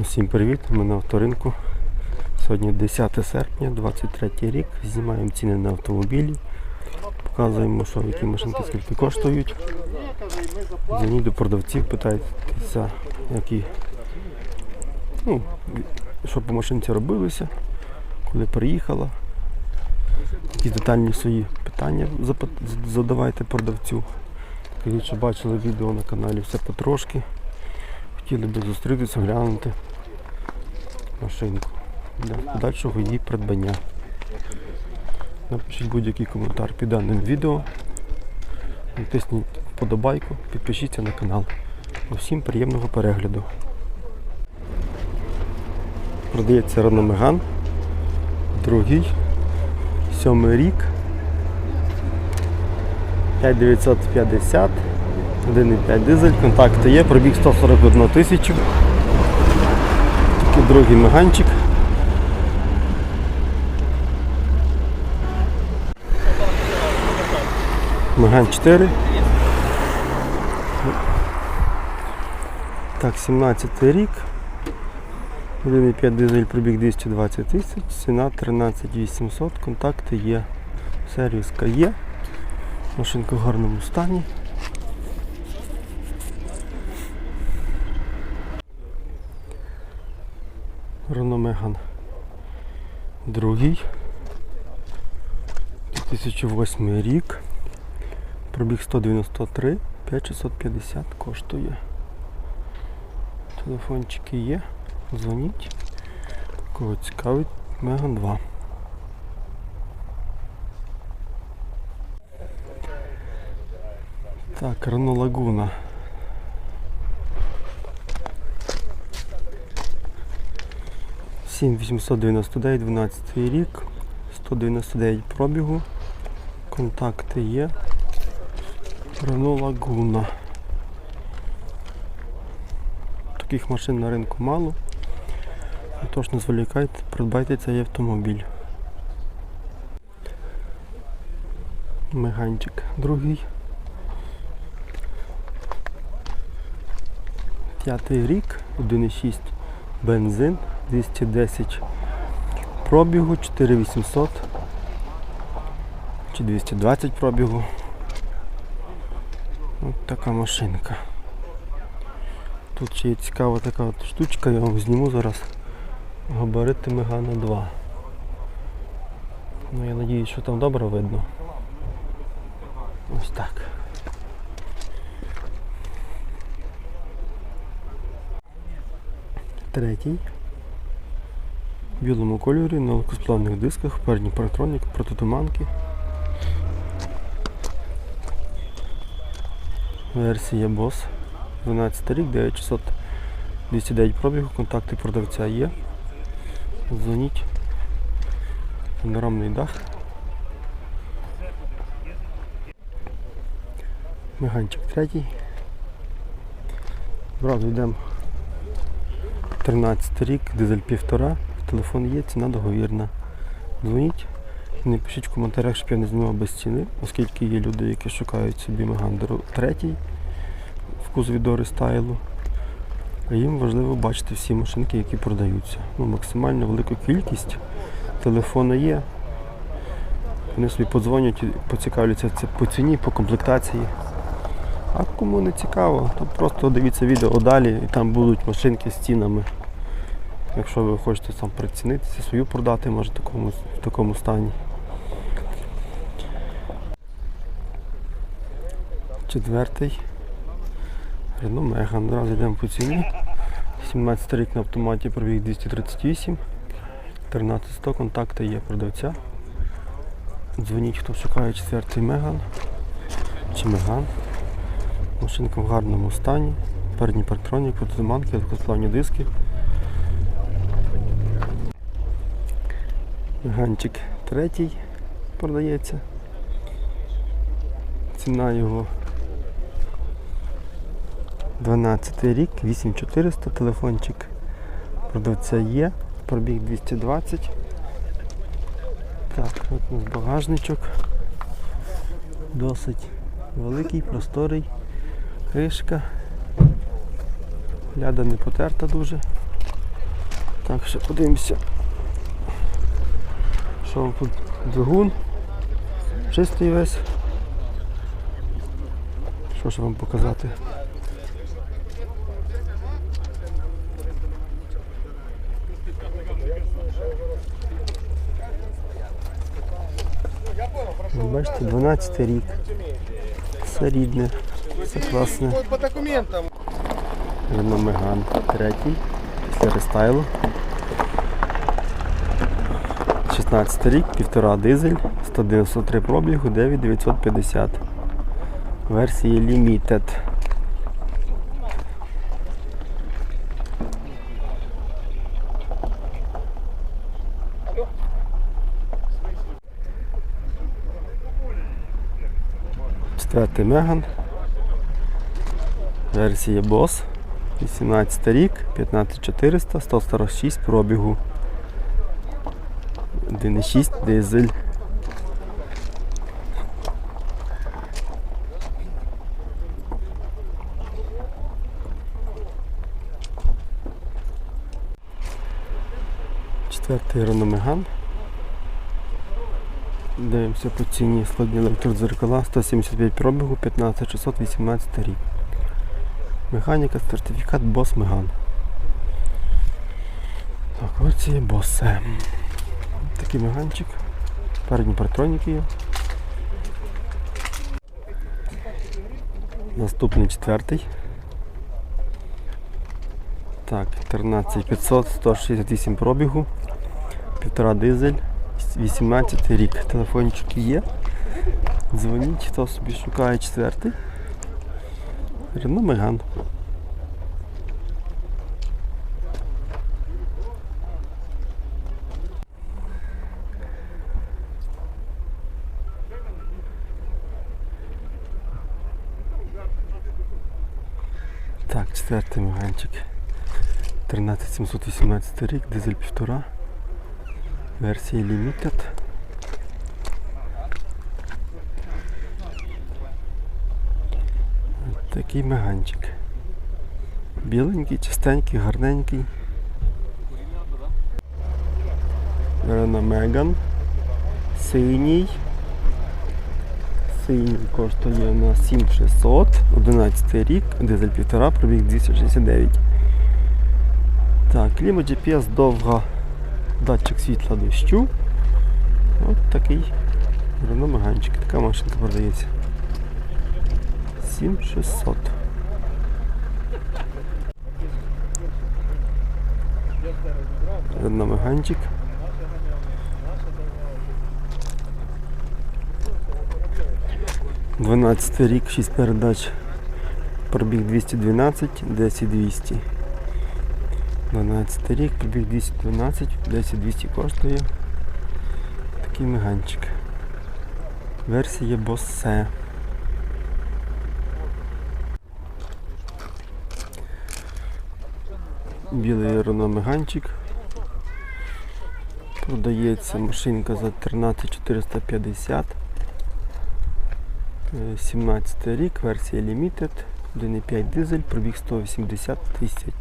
Усім привіт! Ми на авторинку. Сьогодні 10 серпня, 23 рік. Знімаємо ціни на автомобілі. Показуємо, що які машинки скільки коштують. Дзвоніть до продавців, питайтеся, які, ну, що по машинці робилося, коли приїхала. Які детальні свої питання задавайте продавцю. Кажіть, що бачили відео на каналі все потрошки. Хотіли би зустрітися, глянути машинку для подальшого її придбання. Напишіть будь-який коментар під даним відео. Натисніть вподобайку, підпишіться на канал. Усім приємного перегляду. Продається Renault. Другий. Сьомий рік. 5950. 1,5 дизель, контакти є, пробіг 141 тисячу. Такий другий меганчик. Меган 4. Так, 17 рік. 1,5 дизель пробіг 220 тисяч, ціна 13 800, контакти є. Сервіска є. Машинка в гарному стані. Рономеган. Другий. 2008 рік. Пробіг 193, 5650 коштує. Телефончики є. Дзвоніть. Кого цікавить, Меган 2. Так, Рено Лагуна. 7899 12 рік, 199 пробігу, контакти є. Рено Лагуна. Таких машин на ринку мало. Тож не зволікайте, придбайте цей автомобіль. Меганчик другий. П'ятий рік, 1,6 бензин. 210 пробігу, 4800 чи 220 пробігу. Ось така машинка. Тут ще є цікава така от штучка, я вам зніму зараз. Габарити Мегана 2. Ну я надіюсь, що там добре видно. Ось так. Третій. В білому кольорі на легкосплавних дисках, передній паратронік, протитуманки. Версія BOSS. 12 рік, 9600 209 пробігу, контакти продавця є. Дзвоніть. Панорамний дах. Меганчик третій. Зразу йдемо 13 рік, дизель півтора, телефон є, ціна договірна. Дзвоніть і напишіть в коментарях, щоб я не знімав без ціни, оскільки є люди, які шукають собі Меган третій в кузові до рестайлу. А їм важливо бачити всі машинки, які продаються. Ну, максимально велику кількість. Телефони є. Вони собі подзвонять і поцікавляться це по ціні, по комплектації. А кому не цікаво, то просто дивіться відео далі і там будуть машинки з цінами. Якщо ви хочете сам прицінитися, свою продати, може в такому, в такому стані. Четвертий. Renault Megane. Зараз йдемо по ціні. 17 рік на автоматі пробіг 238. 13100 контакти є продавця. Дзвоніть, хто шукає четвертий Меган чи Меган. Машинка в гарному стані. Передні парктроні, протизманки, легкосплавні диски. Меганчик третій продається. Ціна його 12 рік, 8400, телефончик продавця є, пробіг 220. Так, от у нас багажничок. Досить великий, просторий, кришка. Ляда не потерта дуже. Так, ще подивимося. Що тут двигун? Чистий весь. Що ж вам показати? Ви Бачите, 12 рік. Все рідне, все класне. Документам. Renault третій після рестайлу. 16 рік, півтора дизель, 193 пробігу, 9950. Версії Limited. Четвертий Меган. Версія Boss. 18 рік, 15400, 146 пробігу. 1,6 дизель. Четвертий Megane. Дивимося по ціні складні електродзеркала 175 пробігу, 15618 рік. Механіка, сертифікат Boss Megane. Так, версія Boss. Такий меганчик. Передні партроніки є. Наступний четвертий. Так, 13500, 168 пробігу, півтора дизель, 18 рік. Телефончики є. Дзвоніть, хто собі шукає четвертий. Рено Меган. Так, четвертий 13718 рік, дизель півтора. Версія Limited. Такий меганчик. Біленький, чистенький, гарненький. Рено Меган. Синій. Цей коштує на 7600, 11 рік, дизель 1,5, пробіг 269. Так, кліма GPS довга, датчик світла дощу. От такий реномаганчик, така машинка продається. 7600. Реномаганчик. 12 рік, 6 передач. Пробіг 212, 10 200. 12 рік, пробіг 212, 10 200 коштує. Такий меганчик. Версія боссе. Білий Рено Меганчик. Продається машинка за 13450. Е, 17 рік, версія Limited, 1,5 дизель, пробіг 180 тисяч.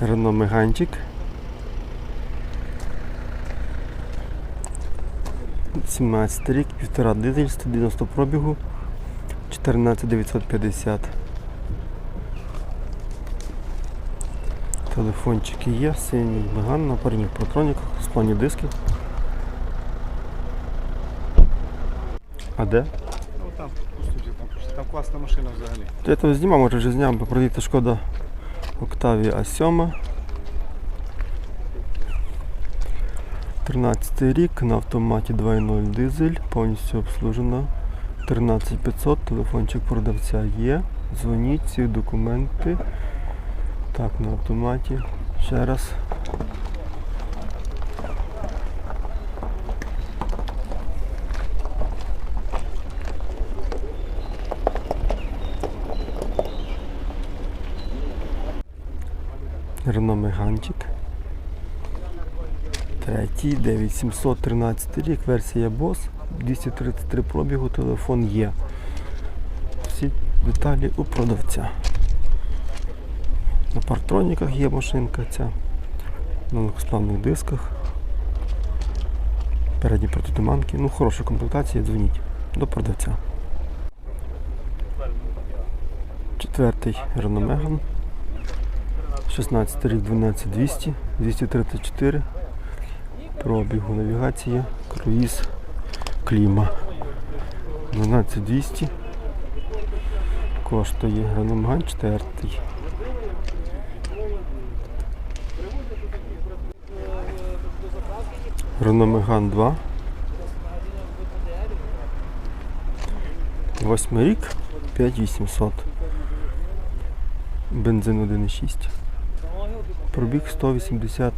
Рено Меганчик. 17 рік, півтора дизель, 190 пробігу, 14950. Телефончики є, синій меган на передніх патроніках, склонні диски. А де? Ну там, пустуйте, там, там класна машина взагалі. Я того знімав, може вже зняв, бо продається шкода Octavia A7. 13 рік на автоматі 2.0 дизель, повністю обслужена. 13500, телефончик продавця є. Дзвоніть, всі документи. Так, на автоматі. Ще раз. Рено Меганчик. Третій, 9713 рік, версія Boss, 233 пробігу, телефон є. Всі деталі у продавця. На партроніках є машинка ця. На легкосплавних дисках. Передні протитуманки. Ну, хороша комплектація, дзвоніть до продавця. Четвертий Renault Megane. 16 рік 12200, 234. Пробігу навігація, круїз, кліма. 12200. Коштує Renault Megane 4. Renault Megane 2. Восьмий рік 5800. Бензин 1,6. Пробіг 180.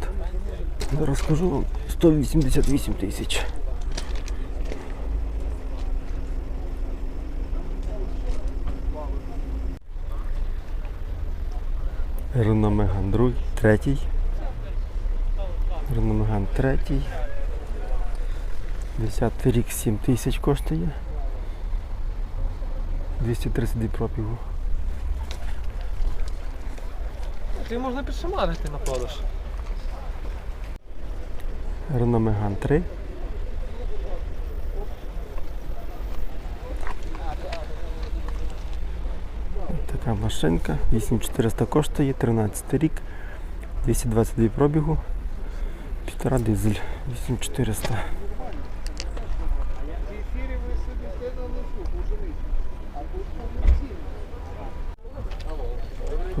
Зараз скажу вам 188 тисяч. Renault Megane 2, третій. Renault Megane третій. 10 рік 7 тисяч коштує. 232 пробігу. Ти можна підшамарити на продаж. Renault Megane 3. Така машинка. 8400 коштує, 13 рік, 222 пробігу, півтора дизель, 8400.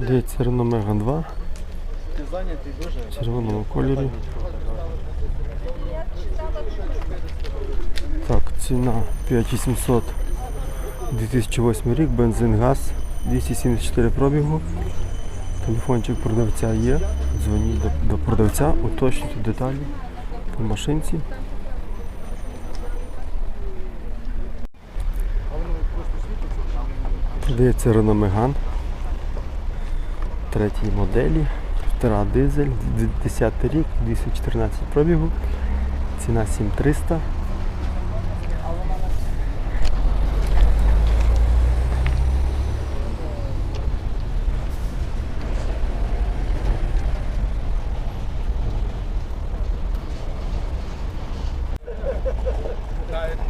Подається Renault Megane 2 Ти зайнятий дуже. в червоному кольорі. Так, ціна 5800 2008 рік, бензин, газ, 274 пробігу. Телефончик продавця є. Дзвоніть до, до продавця, уточнюйте деталі по машинці. Продається Renault Megane. Третій моделі. Півтора дизель, 10 рік, 214 пробігу. Ціна 7300.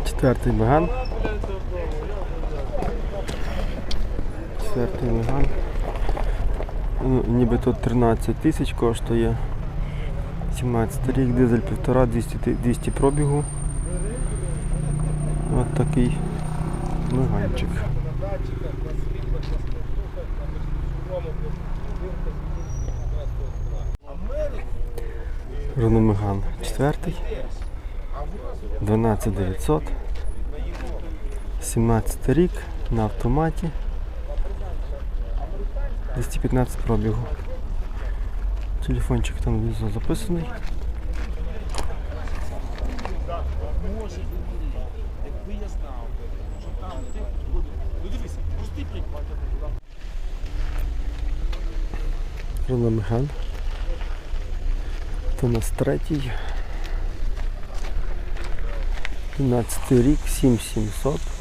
Четвертий Меган. Четвертий Меган. Ну, нібито 13 тисяч коштує. 17 рік, дизель 1,5, 200, 200 пробігу. От такий меганчик. Renault Megane 4. 12900. 17 рік на автоматі. 215 пробігу. Телефончик там внизу записаний. Renault Megane. Це у нас третій. 12 рік, 7700.